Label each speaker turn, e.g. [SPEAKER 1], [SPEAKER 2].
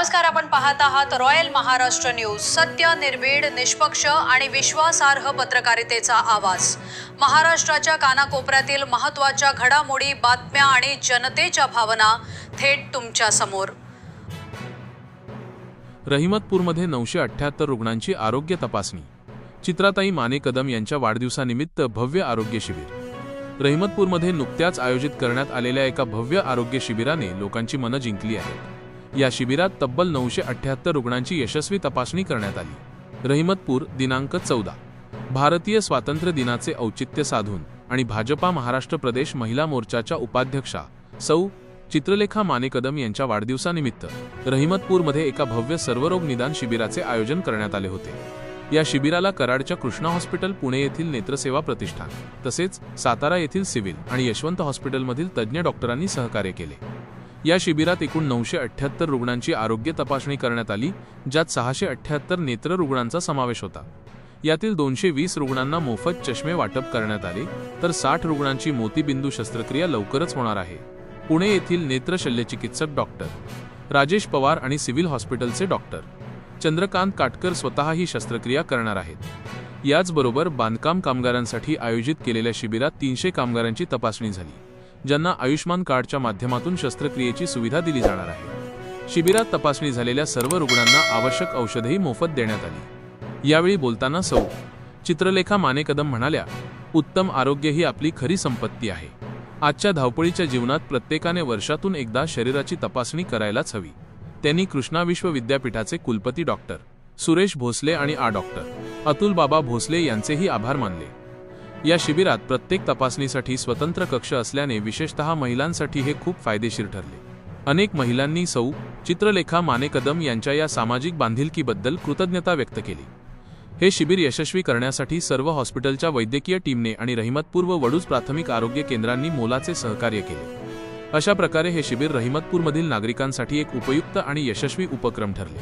[SPEAKER 1] नमस्कार आपण पाहत आहात रॉयल महाराष्ट्र न्यूज सत्य निर्भीड निष्पक्ष आणि विश्वासार्ह पत्रकारितेचा आवाज. महाराष्ट्राच्या कानाकोपऱ्यातील महत्त्वाच्या घडामोडी बातम्या आणि जनतेच्या भावना थेट तुमच्यासमोर.
[SPEAKER 2] रहिमतपूरमध्ये नऊशे अठ्ठ्याहत्तर रुग्णांची आरोग्य तपासणी. चित्राताई माने कदम यांच्या वाढदिवसानिमित्त भव्य आरोग्य शिबिर. रहिमतपूरमध्ये नुकत्याच आयोजित करण्यात आलेल्या एका भव्य आरोग्य शिबिराने लोकांची मनं जिंकली आहेत. या शिबिरात तब्बल नऊशे अठ्ठ्याहत्तर रुग्णांची यशस्वी तपासणी करण्यात आली. रहिमतपूर दिनांक चौदा. भारतीय स्वातंत्र्य दिनाचे औचित्य साधून आणि भाजपा महाराष्ट्र प्रदेश महिला मोर्चाच्या उपाध्यक्षा सौ. चित्रलेखा माने कदम यांच्या वाढदिवसानिमित्त रहिमतपूरमध्ये एका भव्य सर्वरोग निदान शिबिराचे आयोजन करण्यात आले होते. या शिबिराला कराडच्या कृष्णा हॉस्पिटल पुणे येथील नेत्रसेवा प्रतिष्ठान तसेच सातारा येथील सिव्हिल आणि यशवंत हॉस्पिटलमधील तज्ज्ञ डॉक्टरांनी सहकार्य केले. या शिबिरात एकूण नऊशे अठ्ठ्याहत्तर रुग्णांची आरोग्य तपासणी करण्यात आली ज्यात सहाशे अठ्ठ्याहत्तर नेत्र रुग्णांचा समावेश होता. यातील दोनशे वीस रुग्णांना मोफत चष्मे वाटप करण्यात आले तर साठ रुग्णांची मोतीबिंदू शस्त्रक्रिया लवकरच होणार आहे. पुणे येथील नेत्र शल्यचिकित्सक डॉक्टर राजेश पवार आणि सिव्हिल हॉस्पिटलचे डॉक्टर चंद्रकांत काटकर स्वतः ही शस्त्रक्रिया करणार आहेत. याचबरोबर बांधकाम कामगारांसाठी आयोजित केलेल्या शिबिरात तीनशे कामगारांची तपासणी झाली. ज्यांना आयुष्मान कार्डच्या माध्यमातून शस्त्रक्रियेची सुविधा दिली जाणार आहे. शिबिरात तपासणी झालेल्या सर्व रुग्णांना आवश्यक औषधेही मोफत देण्यात आली. यावेळी बोलताना सौ. चित्रलेखा माने कदम म्हणाल्या उत्तम आरोग्य ही आपली खरी संपत्ती आहे. आजच्या धावपळीच्या जीवनात प्रत्येकाने वर्षातून एकदा शरीराची तपासणी करायलाच हवी. त्यांनी कृष्णा विश्व विद्यापीठाचे कुलपती डॉक्टर सुरेश भोसले आणि आ डॉक्टर. अतुल बाबा भोसले यांचेही आभार मानले. या शिबिरात प्रत्येक तपासणीसाठी स्वतंत्र कक्ष असल्याने विशेषतः महिलांसाठी हे खूप फायदेशीर ठरले. अनेक महिलांनी सौ चित्रलेखा माने कदम यांच्या या सामाजिक बांधिलकीबद्दल कृतज्ञता व्यक्त केली. हे शिबिर यशस्वी करण्यासाठी सर्व हॉस्पिटलच्या वैद्यकीय टीमने आणि रहिमतपूर व वडूज प्राथमिक आरोग्य केंद्रांनी मोलाचे सहकार्य केले. अशा प्रकारे हे शिबिर रहिमतपूरमधील नागरिकांसाठी एक उपयुक्त आणि यशस्वी उपक्रम ठरले.